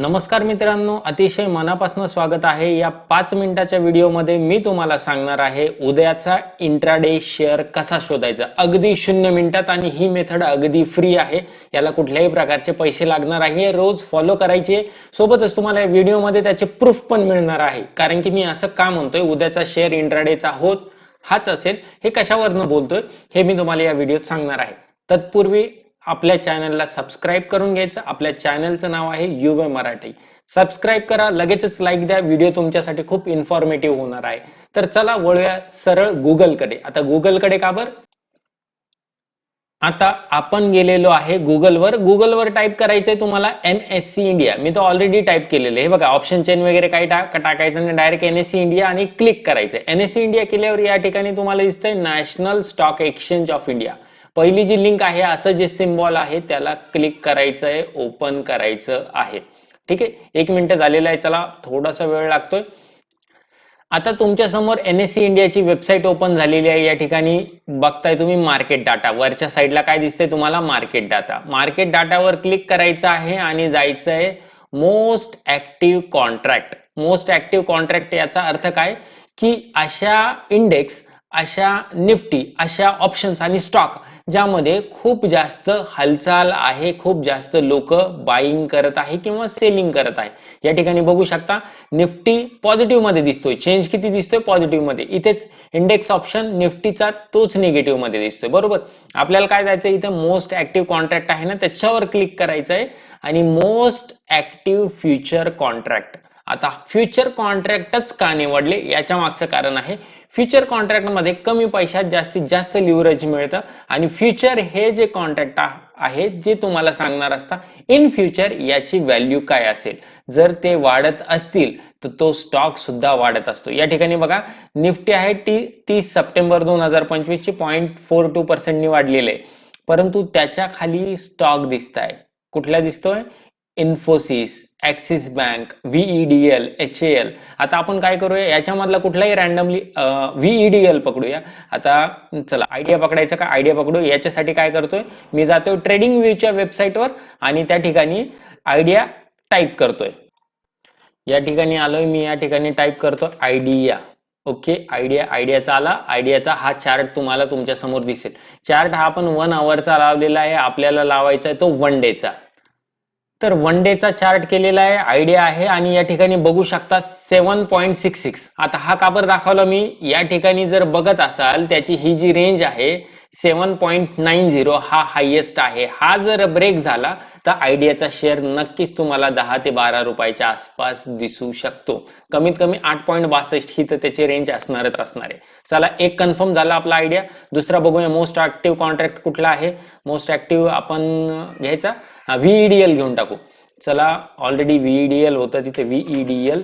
नमस्कार मित्रांनो अतिशय मनापासून स्वागत आहे. या पाच मिनिटाच्या व्हिडिओमध्ये मी तुम्हाला सांगणार आहे उद्याचा इंट्राडे शेअर कसा शोधायचा? अगदी शून्य मिनिटात आणि ही मेथड अगदी फ्री आहे. याला कुठल्याही प्रकारचे पैसे लागणार आहे रोज फॉलो करायचे. सोबतच तुम्हाला या व्हिडिओमध्ये त्याचे प्रूफ पण मिळणार आहे. कारण की मी असं का म्हणतोय उद्याचा शेअर इंट्राडेचा होत हाच असेल हे कशावरनं बोलतोय हे मी तुम्हाला या व्हिडिओत सांगणार आहे. तत्पूर्वी आपल्या चॅनलला सबस्क्राईब करून घ्यायचं. आपल्या चॅनलचं नाव आहे युवे मराठी. सबस्क्राईब करा लगेचच लाईक द्या. व्हिडिओ तुमच्यासाठी खूप इन्फॉर्मेटिव्ह होणार आहे. तर चला वळूया सरळ गुगलकडे. आता गुगलकडे का बर? आता आपण गेलेलो आहे गुगलवर. गुगलवर टाईप करायचंय तुम्हाला एन एस सी इंडिया मी तो ऑलरेडी टाईप केलेलं आहे. हे बघा ऑप्शन चेन वगैरे काही टाक टाकायचं नाही. Direct N S C India आणि क्लिक करायचं एन एस सी इंडिया केल्यावर या ठिकाणी तुम्हाला दिसतंय national stock exchange of India पहिली जी लिंक आहे असं जे सिम्बॉल आहे त्याला क्लिक करायचं आहे ओपन करायचं आहे. ठीक आहे? एक मिनिट झालेलं आहे चला थोडासा वेळ लागतोय. आता तुमच्यासमोर एन एस सी इंडियाची वेबसाईट ओपन झालेली आहे. या ठिकाणी बघताय तुम्ही मार्केट डाटा वरच्या साईडला काय दिसतंय तुम्हाला? मार्केट डाटा मार्केट डाटावर क्लिक करायचं आहे आणि जायचं आहे most active contract most active contract याचा अर्थ काय? की अशा इंडेक्स अशा निफ्टी अशा ऑप्शन्स आणि स्टॉक ज्यामध्ये खूप जास्त हालचाल आहे खूप जास्त लोक बाईंग करत आहे किंवा सेलिंग करत आहे. या ठिकाणी बघू शकता निफ्टी पॉझिटिव्हमध्ये दिसतोय. चेंज किती दिसतोय? पॉझिटिव्हमध्ये. इथेच इंडेक्स ऑप्शन निफ्टीचा तोच निगेटिव्हमध्ये दिसतोय. बरोबर? आपल्याला काय जायचं इथं मोस्ट ऍक्टिव्ह कॉन्ट्रॅक्ट आहे ना त्याच्यावर क्लिक करायचं आहे आणि मोस्ट ऍक्टिव्ह फ्युचर कॉन्ट्रॅक्ट आता फ्युचर कॉन्ट्रॅक्टच का निवडले? याच्या मागचं कारण आहे फ्युचर कॉन्ट्रॅक्टमध्ये कमी पैशात जास्तीत जास्त लिव्हरेज मिळतं आणि फ्युचर हे जे कॉन्ट्रॅक्ट आहे जे तुम्हाला सांगणार असता इन फ्युचर याची व्हॅल्यू काय असेल? जर ते वाढत असतील तर तो स्टॉक सुद्धा वाढत असतो. या ठिकाणी बघा निफ्टी आहे ती तीस सप्टेंबर दोन हजार पंचवीस ची पॉईंट फोर टू पर्सेंटनी वाढलेली आहे. परंतु त्याच्याखाली स्टॉक दिसत आहे कुठला दिसतोय? Infosys Axis bank VEDL H L. आता आपण काय करूया? याच्यामधला कुठलाही रॅन्डमली व्हीईडीएल पकडूया. आता चला आयडिया पकडायचा का? आयडिया पकडू याच्यासाठी काय करतोय? मी जातोय ट्रेडिंग व्ह्यूच्या वेबसाईटवर आणि त्या ठिकाणी आयडिया टाईप करतोय. या ठिकाणी आलोय मी या ठिकाणी टाईप करतो आयडिया ओके आयडिया आयडियाचा आला. आयडियाचा हा चार्ट तुम्हाला तुमच्यासमोर दिसेल. चार्ट हा आपण वन आवरचा लावलेला आहे. आपल्याला लावायचा आहे तो वन डेचा तर वन डेचा चार्ट केलेला आहे आयडिया आहे आणि या ठिकाणी बघू शकता सेवन पॉईंट सिक्स सिक्स. आता हा काबर दाखवला मी? या ठिकाणी जर बघत असाल त्याची ही जी रेंज आहे सेवन पॉईंट नाईन झिरो हा हायेस्ट आहे. हा जर ब्रेक झाला तर आयडियाचा शेअर नक्कीच तुम्हाला दहा ते बारा रुपयाच्या आसपास दिसू शकतो. कमीत कमी आठ पॉईंट बासष्ट ही तर त्याची रेंज असणारच असणार आहे. चला एक कन्फर्म झाला आपला आयडिया दुसरा बघूया मोस्ट ऍक्टिव्ह कॉन्ट्रॅक्ट कुठला आहे? मोस्ट ऍक्टिव्ह आपण घ्यायचा? व्हीईडीएल घेऊन टाकू. चला ऑलरेडी व्हीईडीएल होतं तिथे व्हीईडीएल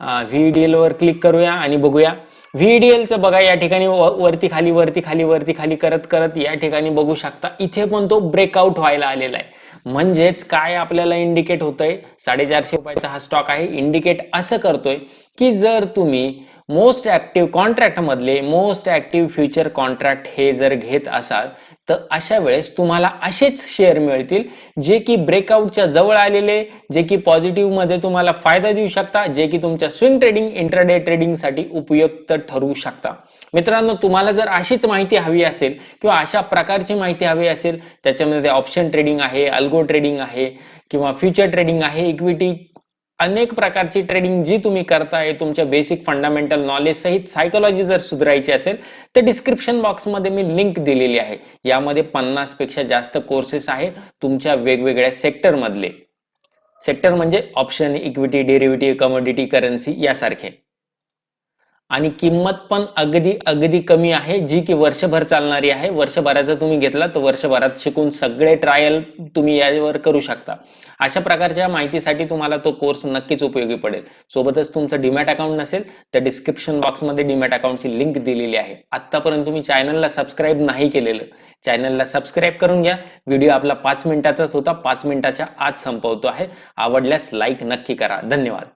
व्हीईडीएल वर क्लिक करूया आणि बघूया. व्हीडीएलचं बघा या ठिकाणी वरती खाली वरती खाली वरती खाली करत करत या ठिकाणी बघू शकता. इथे पण तो ब्रेकआउट व्हायला आलेला आहे. म्हणजेच काय आपल्याला इंडिकेट होतंय? साडेचारशे रुपयाचा हा स्टॉक आहे. इंडिकेट असं करतोय की जर तुम्ही मोस्ट ऍक्टिव्ह कॉन्ट्रॅक्ट मधले मोस्ट ऍक्टिव्ह फ्युचर कॉन्ट्रॅक्ट हे जर घेत असाल तर अशा वेळेस तुम्हाला असेच शेअर मिळतील जे की ब्रेकआउटच्या जवळ आलेले जे की पॉझिटिव्हमध्ये तुम्हाला फायदा देऊ शकता जे की तुमच्या स्विंग ट्रेडिंग इंटरडे ट्रेडिंगसाठी उपयुक्त ठरू शकता. मित्रांनो तुम्हाला जर अशीच माहिती हवी असेल किंवा अशा प्रकारची माहिती हवी असेल त्याच्यामध्ये ऑप्शन ट्रेडिंग आहे अल्गो ट्रेडिंग आहे किंवा फ्युचर ट्रेडिंग आहे इक्विटी अनेक प्रकारची ट्रेडिंग जी तुम्ही करताय तुमच्या बेसिक फंडामेंटल नॉलेज सहित सायकोलॉजी जर सुधारायची असेल तर डिस्क्रिप्शन बॉक्समध्ये मी लिंक दिलेली आहे. यामध्ये पन्नासपेक्षा जास्त कोर्सेस आहे तुमच्या वेगवेगळ्या सेक्टर मधले. सेक्टर म्हणजे option equity derivative commodity currency यासारखे. आणि किंमत पण अगदी अगदी कमी आहे जी की वर्षभर चालणारी आहे. वर्षभराचा तुम्ही घेतला तर वर्षभरात शिकून सगळे ट्रायल तुम्ही यावर करू शकता. अशा प्रकारच्या माहितीसाठी तुम्हाला तो कोर्स नक्कीच उपयोगी पडेल. सोबतच तुमचं डीमॅट अकाउंट नसेल तर डिस्क्रिप्शन बॉक्समध्ये डीमॅट अकाउंटची लिंक दिलेली आहे. आत्तापर्यंत तुम्ही चॅनलला सबस्क्राईब नाही केलेलं चॅनलला सबस्क्राईब करून घ्या. व्हिडिओ आपला पाच मिनिटाचाच होता पाच मिनिटाच्या आत संपवतो आहे. आवडल्यास लाईक नक्की करा. धन्यवाद.